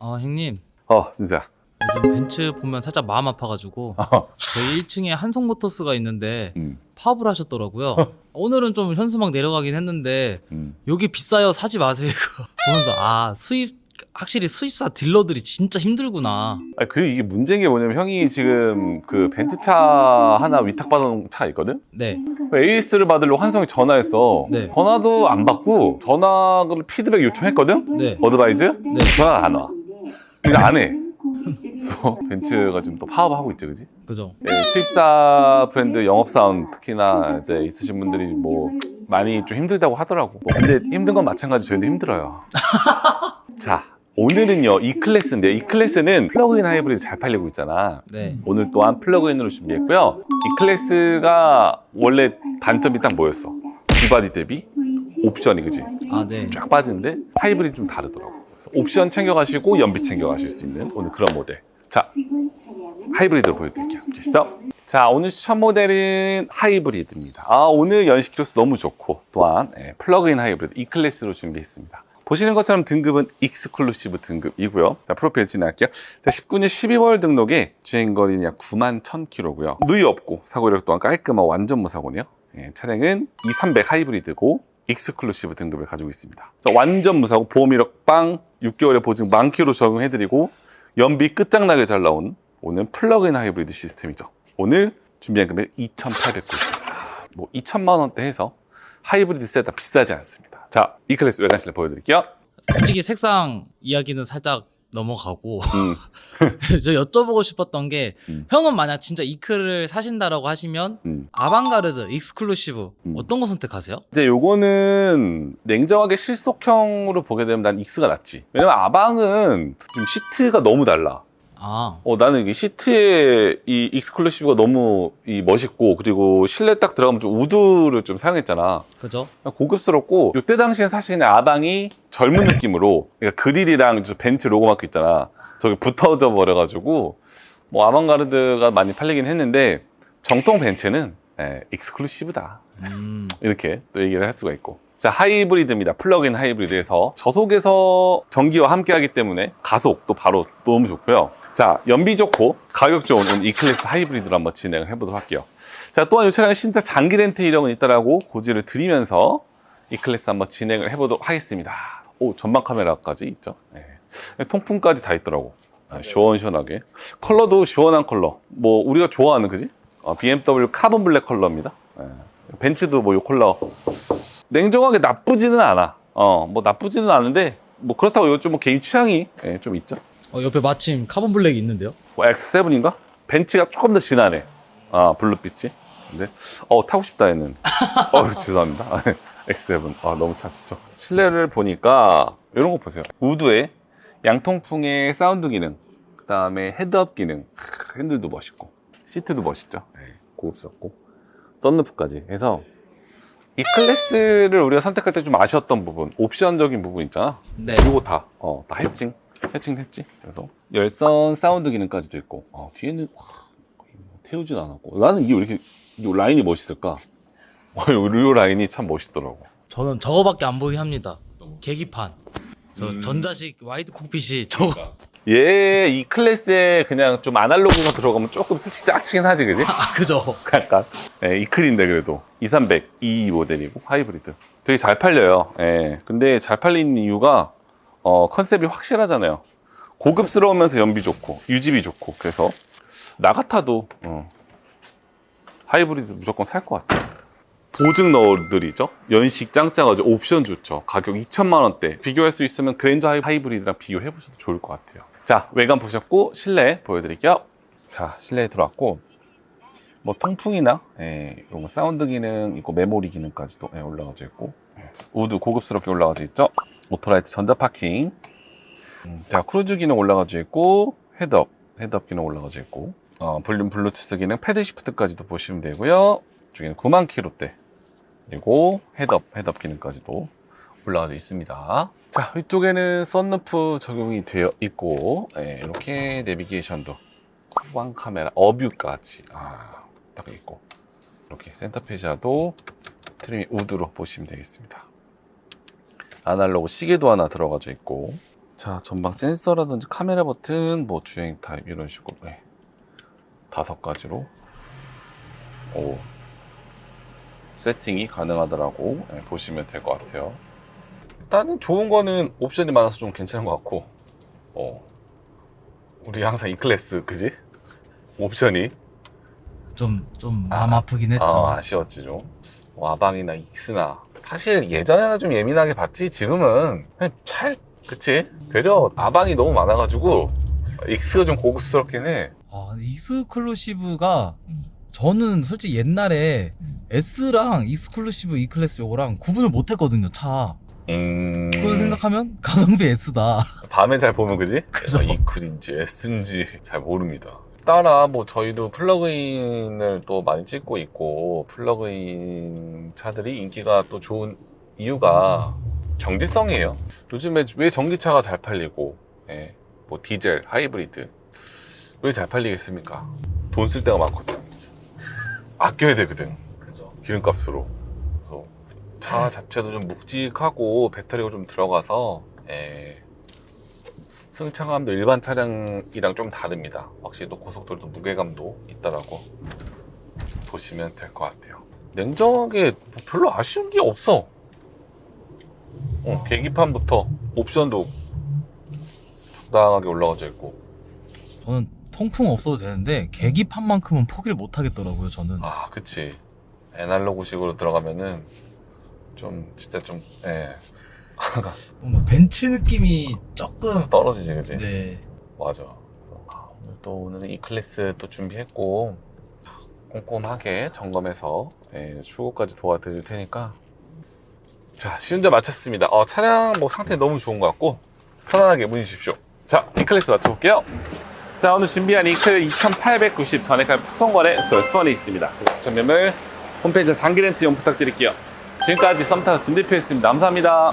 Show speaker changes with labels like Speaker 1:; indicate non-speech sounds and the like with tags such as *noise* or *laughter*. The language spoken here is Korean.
Speaker 1: 아 형님
Speaker 2: 어, 진짜.
Speaker 1: 요즘 벤츠 보면 살짝 마음 아파가지고
Speaker 2: 어.
Speaker 1: 저희 1층에 한성모터스가 있는데
Speaker 2: 음,
Speaker 1: 파업을 하셨더라고요. 오늘은 좀 현수막 내려가긴 했는데
Speaker 2: 음.
Speaker 1: 여기 비싸요 사지 마세요. *laughs* 보면서 아 수입 확실히 수입사 딜러들이 진짜 힘들구나.
Speaker 2: 아, 그 이게 문제인 게 뭐냐면 형이 지금 그 벤츠 차 하나 위탁받은 차 있거든?
Speaker 1: 네,
Speaker 2: 에이스를 받으려고 환성이 전화했어.
Speaker 1: 네.
Speaker 2: 전화도 안 받고 전화를 피드백 요청했거든?
Speaker 1: 네.
Speaker 2: 어드바이즈?
Speaker 1: 네.
Speaker 2: 전화 안 와. 근데 안 해. 그래서 벤츠가 지금 또 파업하고 있지, 그지?
Speaker 1: 그죠.
Speaker 2: 예, 수입사 브랜드 영업사원 특히나 이제 있으신 분들이 뭐 많이 좀 힘들다고 하더라고. 뭐 근데 힘든 건 마찬가지 저희도 힘들어요. *laughs* 자, 오늘은요 이 클래스인데 이 클래스는 플러그인 하이브리드 잘 팔리고 있잖아.
Speaker 1: 네,
Speaker 2: 오늘 또한 플러그인으로 준비했고요. 이 클래스가 원래 단점이 딱 뭐였어? G바디 대비 옵션이 그지?
Speaker 1: 아 네.
Speaker 2: 쫙 빠지는데 하이브리드 좀 다르더라고. 옵션 챙겨가시고 연비 챙겨가실 수 있는 오늘 그런 모델. 자, 하이브리드로 보여드릴게요. 계시죠? 자, 오늘 추천 모델은 하이브리드입니다. 아, 오늘 연식 키로수 너무 좋고 또한 예, 플러그인 하이브리드 E 클래스로 준비했습니다. 보시는 것처럼 등급은 익스클루시브 등급이고요. 자, 프로필 지나갈게요. 자, 19년 12월 등록에 주행거리는 약 9만 1000km고요. 누이 없고 사고 이력 또한 깔끔하고 완전 무사고네요. 예, 차량은 2300 하이브리드고 익스클루시브 등급을 가지고 있습니다. 자, 완전 무사고 보험 이력 빵 6개월의 보증 만키로 적용해드리고 연비 끝장나게 잘 나온 오늘 플러그인 하이브리드 시스템이죠. 오늘 준비한 금액 2,890. 뭐 2천만 원대 해서 하이브리드 세다 비싸지 않습니다. 자, 이 클래스 외관 실내 보여드릴게요.
Speaker 1: 솔직히 색상 이야기는 살짝 넘어가고
Speaker 2: 음, *laughs*
Speaker 1: 저 여쭤보고 싶었던 게
Speaker 2: 음.
Speaker 1: 형은 만약 진짜 이크를 사신다라고 하시면
Speaker 2: 음.
Speaker 1: 아방가르드, 익스클루시브
Speaker 2: 음.
Speaker 1: 어떤 거 선택하세요?
Speaker 2: 이제 요거는 냉정하게 실속형으로 보게 되면 난 익스가 낫지. 왜냐면 아방은 좀 시트가 너무 달라.
Speaker 1: 아,
Speaker 2: 어, 나는 이 시트에 이 익스클루시브가 너무 이 멋있고 그리고 실내 딱 들어가면 좀 우드를 좀 사용했잖아.
Speaker 1: 그죠?
Speaker 2: 고급스럽고 이때 당시에 사실 그냥 아방이 젊은 느낌으로 그러니까 그릴이랑 저 벤츠 로고 마크 있잖아. 저기 붙어져 버려가지고 뭐 아방가르드가 많이 팔리긴 했는데 정통 벤츠는 예, 익스클루시브다.
Speaker 1: 음,
Speaker 2: 이렇게 또 얘기를 할 수가 있고. 자, 하이브리드입니다. 플러그인 하이브리드에서 저속에서 전기와 함께 하기 때문에 가속도 바로 너무 좋고요. 자, 연비 좋고 가격 좋은 이 클래스 하이브리드로 한번 진행을 해보도록 할게요. 자, 또한 이 차량은 신차 장기 렌트 이력은 있다라고 고지를 드리면서 이 클래스 한번 진행을 해보도록 하겠습니다. 오, 전방 카메라까지 있죠. 네. 통풍까지 다 있더라고. 아, 시원시원하게. 컬러도 시원한 컬러. 뭐, 우리가 좋아하는, 그지? 어, BMW 카본 블랙 컬러입니다. 예. 벤츠도 뭐 요 컬러 냉정하게 나쁘지는 않아. 어, 뭐 나쁘지는 않은데 뭐 그렇다고 이거 좀뭐 개인 취향이 예, 좀 있죠.
Speaker 1: 어, 옆에 마침 카본 블랙이 있는데요?
Speaker 2: 뭐 X7인가? 벤츠가 조금 더 진하네. 아 블루빛이. 근데 어 타고 싶다 얘는. *laughs* 어 죄송합니다. *laughs* X7 아 너무 참 좋죠. 실내를 보니까 이런 거 보세요. 우드에 양통풍의 사운드 기능, 그 다음에 헤드업 기능, 크, 핸들도 멋있고 시트도 멋있죠. 네, 고급스럽고 썬루프까지 해서 이 클래스를 우리가 선택할 때 좀 아쉬웠던 부분, 옵션적인 부분 있잖아.
Speaker 1: 네.
Speaker 2: 이거 다, 어, 다 해칭. 해칭 했지. 그래서 열선 사운드 기능까지도 있고, 어, 뒤에는 와, 뭐 태우진 않았고. 나는 이게 왜 이렇게 이 라인이 멋있을까? 어, 요, 요 라인이 참 멋있더라고.
Speaker 1: 저는 저거밖에 안 보이게 합니다. 계기판. 저
Speaker 2: 음.
Speaker 1: 전자식 와이드 콕핏이 저거.
Speaker 2: 얘 이 클래스에 그냥 좀 아날로그가 들어가면 조금 솔직히 짜치긴 하지, 그지?
Speaker 1: 아, 그죠?
Speaker 2: 약간. 예, 이클인데 그래도. 2300 E 모델이고 하이브리드. 되게 잘 팔려요. 예. 근데 잘 팔리는 이유가 어, 컨셉이 확실하잖아요. 고급스러우면서 연비 좋고 유지비 좋고 그래서 나 같아도 어, 하이브리드 무조건 살 것 같아요. 보증 넣어드리죠. 연식 짱짱하죠. 옵션 좋죠. 가격 2천만 원대. 비교할 수 있으면 그랜저 하이- 하이브리드랑 비교해 보셔도 좋을 것 같아요. 자, 외관 보셨고 실내 보여드릴게요. 자, 실내에 들어왔고 뭐 통풍이나 예, 이런 거 사운드 기능 있고 메모리 기능까지도 예, 올라가져 있고 예, 우드 고급스럽게 올라가져 있죠. 오토라이트 전자 파킹. 음, 자, 크루즈 기능 올라가져 있고 헤드업, 헤드업 기능 올라가져 있고 어, 볼륨 블루투스 기능, 패드 시프트까지도 보시면 되고요. 중에는 9만 킬로대 그리고 헤드업, 헤드업 기능까지도 올라가져 있습니다. 자, 이쪽에는 썬루프 적용이 되어 있고 예, 이렇게 내비게이션도 후방 카메라, 어뷰까지 아, 딱 있고 이렇게 센터 페시아도 트림이 우드로 보시면 되겠습니다. 아날로그 시계도 하나 들어가져 있고 자, 전방 센서라든지 카메라 버튼, 뭐 주행 타입 이런 식으로 네. 다섯 가지로 오 세팅이 가능하더라고 네, 보시면 될 것 같아요. 일단은 좋은 거는 옵션이 많아서 좀 괜찮은 것 같고, 어 우리 항상 이 클래스 그지? 옵션이
Speaker 1: 좀 좀 마음 아프긴 했죠.
Speaker 2: 아, 아쉬웠지 좀. 와방이나 익스나 사실 예전에는 좀 예민하게 봤지 지금은 그냥 잘 그치? 되려 아방이 너무 많아가지고 익스가 좀 고급스럽긴 해.
Speaker 1: 아, 익스클루시브가 저는 솔직히 옛날에 S랑 익스클루시브 E 클래스 요거랑 구분을 못 했거든요, 차.
Speaker 2: 음.
Speaker 1: 그걸 생각하면 가성비 S다.
Speaker 2: 밤에 잘 보면 그지? *laughs*
Speaker 1: 그죠.
Speaker 2: 이클인지 S인지 잘 모릅니다. 따라 뭐 저희도 플러그인을 또 많이 찍고 있고 플러그인 차들이 인기가 또 좋은 이유가 경제성이에요. 요즘에 왜 전기차가 잘 팔리고 예, 뭐 디젤, 하이브리드 왜 잘 팔리겠습니까? 돈 쓸 데가 많거든. 아껴야 되거든.
Speaker 1: 그죠.
Speaker 2: 기름값으로. 차 자체도 좀 묵직하고 배터리가 좀 들어가서 예, 승차감도 일반 차량이랑 좀 다릅니다. 확실히 또 고속도로도 무게감도 있더라고 보시면 될 것 같아요. 냉정하게 뭐 별로 아쉬운 게 없어. 어, 계기판부터 옵션도 적당하게 올라가져 있고
Speaker 1: 저는 통풍 없어도 되는데 계기판만큼은 포기를 못 하겠더라고요, 저는.
Speaker 2: 아 그치 애날로그식으로 들어가면은 좀 진짜 좀 예, *laughs*
Speaker 1: 뭔가 벤츠 느낌이 조금
Speaker 2: 떨어지지 그치?
Speaker 1: 네.
Speaker 2: 맞아. 그래서, 아, 오늘 또 오늘은 이 클래스 또 준비했고 꼼꼼하게 점검해서 예, 출고까지 도와드릴 테니까 자 시운전 마쳤습니다. 어, 차량 뭐 상태 너무 좋은 것 같고 편안하게 문의 주십시오. 자, 이 클래스 맞춰볼게요. 자, 오늘 준비한 이클 2890 전액할 폭성거래 수원에 있습니다. 추천 매물 홈페이지 장기 렌트 용 부탁드릴게요. 지금까지 썸타는 진대표였습니다. 감사합니다.